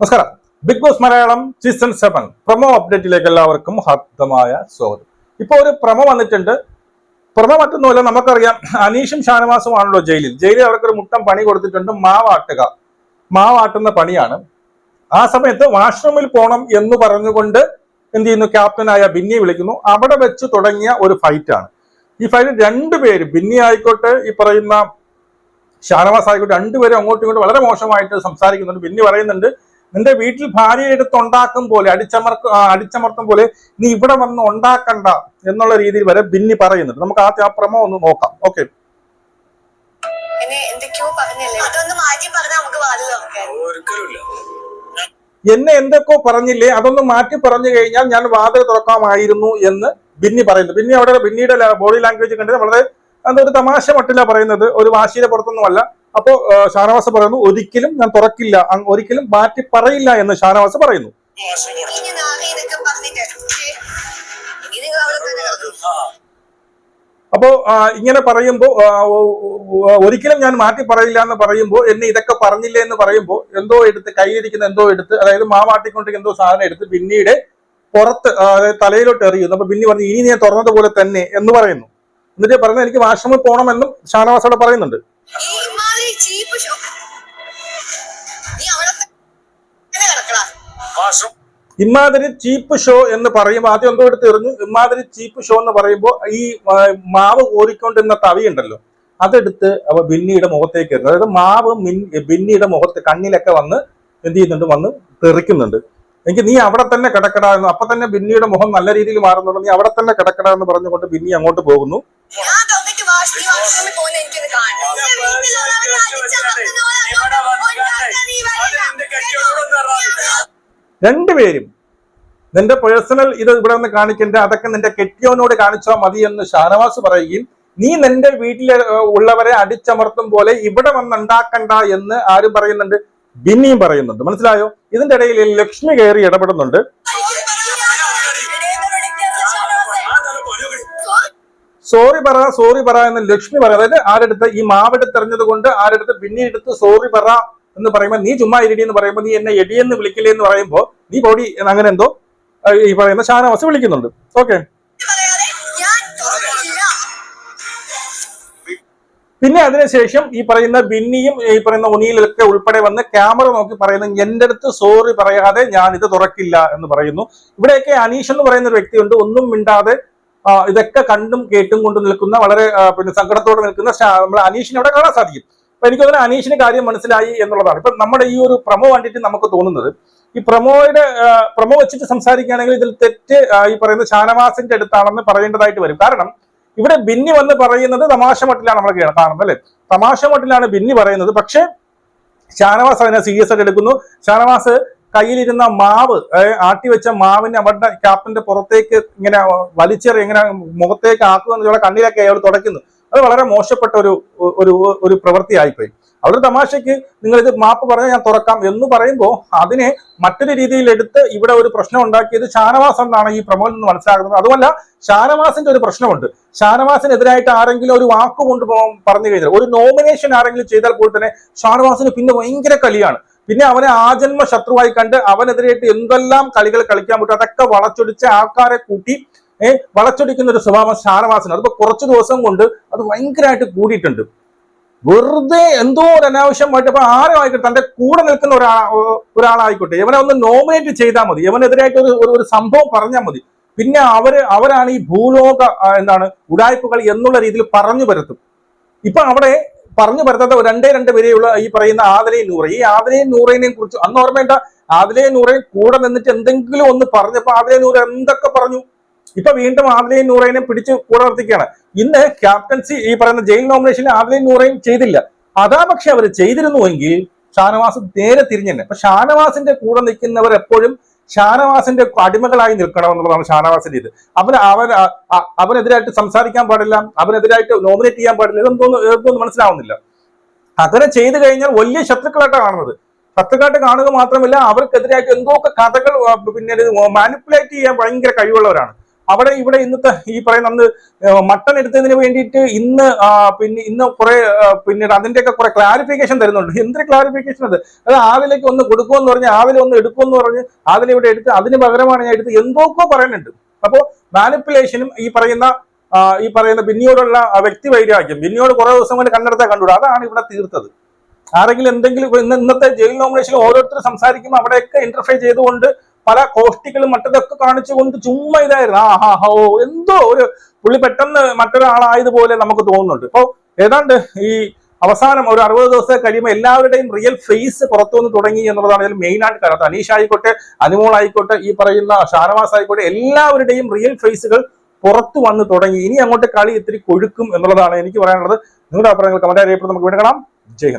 നമസ്കാരം. Big Boss Malayalam season seven promo അപ്ഡേറ്റിലേക്ക് എല്ലാവർക്കും ഹാർദമായ സ്വാഗതം. ഇപ്പൊ ഒരു പ്രൊമോ വന്നിട്ടുണ്ട്. പ്രൊമോ മറ്റൊന്നുമല്ല നമുക്കറിയാം അനീഷും ഷാനവാസും ആണല്ലോ ജയിലിൽ. ജയിലിൽ അവർക്കൊരു മുട്ടം പണി കൊടുത്തിട്ടുണ്ട്. മാവാട്ടുക. മാവാട്ടുന്ന പണിയാണ്. ആ സമയത്ത് വാഷ്റൂമിൽ പോകണം എന്ന് പറഞ്ഞുകൊണ്ട് എന്ത് ചെയ്യുന്നു? ക്യാപ്റ്റനായ ബിന്നി വിളിക്കുന്നു. അവിടെ വെച്ച് തുടങ്ങിയ ഒരു ഫൈറ്റാണ് ഈ ഫൈറ്റ് രണ്ടുപേര് ബിന്നി ആയിക്കോട്ടെ ഈ പറയുന്ന ഷാനവാസ് ആയിക്കോട്ടെ രണ്ടുപേരും അങ്ങോട്ടും ഇങ്ങോട്ടും വളരെ മോശമായിട്ട് സംസാരിക്കുന്നുണ്ട്. ബിന്നി പറയുന്നുണ്ട് നിന്റെ വീട്ടിൽ ഭാര്യ എടുത്ത് ഉണ്ടാക്കും പോലെ അടിച്ചമർക്ക് അടിച്ചമർത്തും പോലെ നീ ഇവിടെ വന്ന് ഉണ്ടാക്കണ്ട എന്നുള്ള രീതിയിൽ വരെ ബിന്നി പറയുന്നുണ്ട്. നമുക്ക് ആദ്യം ആ പ്രമോ ഒന്ന് നോക്കാം. ഓക്കെ എന്നെ എന്തൊക്കെയോ പറഞ്ഞില്ലേ? അതൊന്ന് മാറ്റി പറഞ്ഞു കഴിഞ്ഞാൽ ഞാൻ വാതിൽ തുറക്കാമായിരുന്നു എന്ന് ബിന്നി പറയുന്നു. ബിന്നി അവിടെ ബിന്നിയുടെ ബോഡി ലാംഗ്വേജ് കണ്ടത് വളരെ എന്താ ഒരു തമാശ മട്ടില്ല പറയുന്നത്. ഒരു വാശിയുടെ പുറത്തൊന്നുമല്ല. അപ്പോ ഷാനവാസ പറയുന്നു ഒരിക്കലും ഞാൻ തുറക്കില്ല. ഒരിക്കലും മാറ്റി പറയില്ല എന്ന് ഷാനവാസ് പറയുന്നു. അപ്പോ ഇങ്ങനെ പറയുമ്പോൾ ഒരിക്കലും ഞാൻ മാറ്റി പറയില്ല എന്ന് പറയുമ്പോൾ എന്നെ ഇതൊക്കെ പറഞ്ഞില്ലേ എന്ന് പറയുമ്പോൾ എന്തോ എടുത്ത് കൈയിരിക്കുന്ന എന്തോ എടുത്ത് അതായത് മാവാട്ടിക്കൊണ്ടിരിക്കുന്ന എന്തോ സാധനം എടുത്ത് പിന്നീട് പുറത്ത് തലയിലോട്ട് എറിയുന്നു. അപ്പൊ പിന്നെ പറഞ്ഞു ഇനി ഞാൻ തുറന്നത് പോലെ തന്നെ എന്ന് പറയുന്നു. എന്നിട്ട് പറഞ്ഞത് എനിക്ക് വാഷ്റൂമിൽ പോകണമെന്നും ഷാനവാസോടെ പറയുന്നുണ്ട്. Cheap show. നീ അവിടെ തന്നെ കിടക്കടാ വാഷ്റൂം ഇമാതിരി ചീപ്പ് ഷോ എന്ന് പറയുമ്പോൾ ആദ്യം എന്തോ എടുത്ത് എറിഞ്ഞു. ഇമാതിരി ചീപ്പ് ഷോ എന്ന് പറയുമ്പോൾ ഈ മാവ് കോരിക്കൊണ്ടിരുന്ന തവി ഉണ്ടല്ലോ. അതെടുത്ത് അവ ബിന്നിയുടെ മുഖത്തേക്ക് എറിഞ്ഞു. അതായത് മാവ് മിൻ- ബിന്നിയുടെ മുഖത്ത് കണ്ണിലൊക്കെ വന്ന് എന്ത് ചെയ്യുന്നുണ്ട്? വന്ന് തെറിക്കുന്നുണ്ട്. എനിക്ക് നീ അവിടെ തന്നെ കിടക്കടാ എന്ന് അപ്പൊ തന്നെ ബിന്നിയുടെ മുഖം നല്ല രീതിയിൽ മാറുന്നുണ്ട്. നീ അവിടെ തന്നെ കിടക്കടാ എന്ന് പറഞ്ഞുകൊണ്ട് ബിന്നി അങ്ങോട്ട് പോകുന്നു. വാഷ് നീ വാഷ്റൂമിൽ പോകുന്ന എനിക്കൊന്ന് കാണണം. രണ്ടുപേരും നിന്റെ പേഴ്സണൽ ഇത് ഇവിടെ നിന്ന് കാണിക്കേണ്ട അതൊക്കെ നിന്റെ കെട്ടിയോനോട് കാണിച്ചാൽ മതി എന്ന് ഷാനവാസ് പറയുകയും നീ നിന്റെ വീട്ടിലെ ഉള്ളവരെ അടിച്ചമർത്തും പോലെ ഇവിടെ വന്നുണ്ടാക്കണ്ട എന്ന് ആരും പറയുന്നുണ്ട് ബിന്നിയും പറയുന്നുണ്ട്. മനസ്സിലായോ? ഇതിന്റെ ഇടയിൽ ലക്ഷ്മി കയറി ഇടപെടുന്നുണ്ട്. സോറി പറ സോറി പറ എന്ന് ലക്ഷ്മി പറ അതായത് ആരെടുത്ത് ഈ മാവെടുത്തെറിഞ്ഞത് കൊണ്ട് ആരെടുത്ത് ബിന്നി എടുത്ത് സോറി പറ എന്ന് പറയുമ്പോൾ നീ ചുമ്മാ ഇരിടി എന്ന് പറയുമ്പോൾ നീ എന്നെ എടിയെന്ന് വിളിക്കില്ലേ എന്ന് പറയുമ്പോൾ നീ പൊടി അങ്ങനെ എന്തോ ഈ പറയുന്ന ഷാനവാസ് വിളിക്കുന്നുണ്ട്. ഓക്കെ. പിന്നെ അതിനുശേഷം ഈ പറയുന്ന ബിന്നിയും ഈ പറയുന്ന ഒനിയിലൊക്കെ ഉൾപ്പെടെ വന്ന് ക്യാമറ നോക്കി പറയുന്ന എന്റെ അടുത്ത് സോറി പറയാതെ ഞാൻ ഇത് തുറക്കില്ല എന്ന് പറയുന്നു. ഇവിടെയൊക്കെ അനീഷ് എന്ന് പറയുന്ന ഒരു വ്യക്തിയുണ്ട്. ഒന്നും മിണ്ടാതെ ഇതൊക്കെ കണ്ടും കേട്ടും കൊണ്ട് നിൽക്കുന്ന വളരെ പിന്നെ സങ്കടത്തോടെ നിൽക്കുന്ന നമ്മളെ അനീഷിനെ അവിടെ കാണാൻ സാധിക്കും. അപ്പൊ എനിക്ക് തോന്നുന്നു അനീഷിന് കാര്യം മനസ്സിലായി എന്നുള്ളതാണ്. ഇപ്പൊ നമ്മുടെ ഈ ഒരു പ്രമോ കണ്ടിട്ട് നമുക്ക് തോന്നുന്നത് ഈ പ്രമോയുടെ പ്രമോ വെച്ചിട്ട് സംസാരിക്കുകയാണെങ്കിൽ ഇതിൽ തെറ്റ് ഈ പറയുന്ന ഷാനവാസിന്റെ അടുത്താണെന്ന് പറയേണ്ടതായിട്ട് വരും. കാരണം ഇവിടെ ബിന്നി വന്ന് പറയുന്നത് തമാശ മട്ടിലാണ് നമ്മൾ കാണുന്നത് അല്ലെ? തമാശ മട്ടിലാണ് ബിന്നി പറയുന്നത്. പക്ഷേ ഷാനവാസ് അതിനെ സീരിയസ് ആയിട്ട് എടുക്കുന്നു. ഷാനവാസ് കയ്യിലിരുന്ന മാവ് ആട്ടിവെച്ച ആട്ടി വെച്ച മാവിനെ അവരുടെ ക്യാപ്റ്റന്റെ പുറത്തേക്ക് ഇങ്ങനെ വലിച്ചെറി ഇങ്ങനെ മുഖത്തേക്ക് ആക്കുക എന്നുള്ള കണ്ണിലൊക്കെ അയാൾ തുടയ്ക്കുന്നു. അത് വളരെ മോശപ്പെട്ട ഒരു ഒരു ഒരു പ്രവൃത്തിയായിപ്പോയി. അവരുടെ തമാശയ്ക്ക് നിങ്ങൾ ഇത് മാപ്പ് പറഞ്ഞാൽ ഞാൻ തുറക്കാം എന്ന് പറയുമ്പോൾ അതിനെ മറ്റൊരു രീതിയിൽ എടുത്ത് ഇവിടെ ഒരു പ്രശ്നം ഉണ്ടാക്കിയത് ഷാനവാസ് എന്നാണ് ഈ പ്രമോദ് എന്ന് മനസ്സിലാക്കുന്നത്. അതുമല്ല ഷാനവാസിന്റെ ഒരു പ്രശ്നമുണ്ട്. ഷാനവാസിനെതിരായിട്ട് ആരെങ്കിലും ഒരു വാക്ക് കൊണ്ട് പറഞ്ഞു കഴിഞ്ഞാൽ ഒരു നോമിനേഷൻ ആരെങ്കിലും ചെയ്താൽ പോലും തന്നെ ഷാനവാസിന് പിന്നെ ഭയങ്കര കലിയാണ്. പിന്നെ അവനെ ആജന്മ ശത്രുവായി കണ്ട് അവനെതിരായിട്ട് എന്തെല്ലാം കളികൾ കളിക്കാൻ പറ്റും? അതൊക്കെ വളച്ചൊടിച്ച് ആൾക്കാരെ കൂട്ടി ഏഹ് വളച്ചൊടിക്കുന്ന ഒരു സ്വഭാവം ഷാനവാസിന്. അതിപ്പോ കുറച്ച് ദിവസം കൊണ്ട് അത് ഭയങ്കരമായിട്ട് കൂടിയിട്ടുണ്ട്. വെറുതെ എന്തോ ഒരു അനാവശ്യമായിട്ട് ഇപ്പൊ ആരും ആയിക്കോട്ടെ തന്റെ കൂടെ നിൽക്കുന്ന ഒരാ ഒരാളായിക്കോട്ടെ ഇവനെ ഒന്ന് നോമിനേറ്റ് ചെയ്താൽ മതി. ഇവനെതിരായിട്ട് ഒരു ഒരു- ഒരു സംഭവം പറഞ്ഞാൽ മതി. പിന്നെ അവർ അവരാണ് ഈ ഭൂലോക എന്താണ് ഉടായ്പകൾ എന്നുള്ള രീതിയിൽ പറഞ്ഞു പരത്തും. ഇപ്പൊ അവിടെ പറഞ്ഞു പറ്റാത്ത രണ്ടേ രണ്ട് പേരെയുള്ള ഈ പറയുന്ന ആദരയും നൂറ. ഈ ആദരയും നൂറയിനെയും കുറിച്ച് അന്ന് ഓർമ്മേണ്ട ആദരയും നൂറയും കൂടെ നിന്നിട്ട് എന്തെങ്കിലും ഒന്ന് പറഞ്ഞപ്പോ ആദരയും നൂറ എന്തൊക്കെ പറഞ്ഞു? ഇപ്പൊ വീണ്ടും ആദിലയും നൂറയിനെ പിടിച്ച് കൂടെ നിർത്തിക്കുകയാണ് ഇന്ന് ക്യാപ്റ്റൻസി ഈ പറയുന്ന ജയിൽ നോമിനേഷനിൽ ആദിലയും നൂറയും ചെയ്തില്ല. അതാ പക്ഷെ അവർ ചെയ്തിരുന്നുവെങ്കിൽ ഷാനവാസ് നേരെ തിരിഞ്ഞന്നെ. അപ്പൊ ഷാനവാസിന്റെ കൂടെ നിൽക്കുന്നവർ എപ്പോഴും ഷാനവാസിന്റെ അടിമകളായി നിൽക്കണം എന്നുള്ളതാണ് ഷാനവാസിന്റെ ഇത്. അവൻ അവൻ അവനെതിരായിട്ട് സംസാരിക്കാൻ പാടില്ല അവനെതിരായിട്ട് നോമിനേറ്റ് ചെയ്യാൻ പാടില്ല ഇതൊന്നും ഇതൊന്നും മനസ്സിലാവുന്നില്ല. അങ്ങനെ ചെയ്തു കഴിഞ്ഞാൽ വലിയ ശത്രുക്കളായിട്ടാണ് കാണുന്നത്. ശത്രുക്കളായിട്ട് കാണുക മാത്രമല്ല അവർക്കെതിരായിട്ട് എന്തൊക്കെ കഥകൾ പിന്നെ മാനിപ്പുലേറ്റ് ചെയ്യാൻ ഭയങ്കര കഴിവുള്ളവരാണ്. അവിടെ ഇവിടെ ഇന്നത്തെ ഈ പറയുന്ന അന്ന് മട്ടൺ എടുത്തതിന് വേണ്ടിയിട്ട് ഇന്ന് പിന്നെ ഇന്ന് കുറെ പിന്നെ പിന്നീട് അതിന്റെയൊക്കെ കുറെ ക്ലാരിഫിക്കേഷൻ തരുന്നുണ്ട്. എന്തൊരു ക്ലാരിഫിക്കേഷൻ അത്? അത് ആവിലേക്ക് ഒന്ന് കൊടുക്കുമെന്ന് പറഞ്ഞ് ആവിലെ ഒന്ന് എടുക്കുമെന്ന് പറഞ്ഞ് ആവിലെ ഇവിടെ എടുത്ത് അതിന് പകരമാണ് ഞാൻ എടുത്ത് എന്തൊക്കെ പറയുന്നുണ്ട്. അപ്പോൾ മാനിപ്പുലേഷനും ഈ പറയുന്ന ഈ പറയുന്ന ബിന്നിയോടുള്ള വ്യക്തി വൈരാഗ്യം. ബിന്നിയോട് കുറേ ദിവസം കൊണ്ട് കണ്ടെടുത്താൽ കണ്ടുകൂടാ. അതാണ് ഇവിടെ തീർത്തത്. ആരെങ്കിലും എന്തെങ്കിലും ഇന്ന് ഇന്നത്തെ ജയിൽ നോമിനേഷൻ ഓരോരുത്തർ സംസാരിക്കുമ്പോൾ അവിടെയൊക്കെ ഇന്റർഫൈ ചെയ്തുകൊണ്ട് പല കോഷ്ടികളും മറ്റതൊക്കെ കാണിച്ചുകൊണ്ട് ചുമ്മാ ഇതായിരുന്നു. ആ ഹാ ഹോ എന്തോ ഒരു പുള്ളി പെട്ടെന്ന് മറ്റൊരാളായതുപോലെ നമുക്ക് തോന്നുന്നുണ്ട്. ഇപ്പൊ ഏതാണ്ട് ഈ അവസാനം ഒരു അറുപത് ദിവസം കഴിയുമ്പോൾ എല്ലാവരുടെയും റിയൽ ഫേസ് പുറത്തു വന്ന് തുടങ്ങി എന്നുള്ളതാണ് ഇതിൽ മെയിൻ ആയിട്ട് കാരണം അനീഷ് ആയിക്കോട്ടെ അനുമോൾ ആയിക്കോട്ടെ ഈ പറയുന്ന ഷാനവാസ് ആയിക്കോട്ടെ എല്ലാവരുടെയും റിയൽ ഫേസുകൾ പുറത്തു വന്ന് തുടങ്ങി. ഇനി അങ്ങോട്ട് കളി ഇത്തിരി കൊഴുക്കും എന്നുള്ളതാണ് എനിക്ക് പറയാനുള്ളത്. നിങ്ങളുടെ അഭിപ്രായങ്ങൾ കമന്റ് അറിയപ്പെടും നമുക്ക് വീണ്ടും കാണാം. ജയ്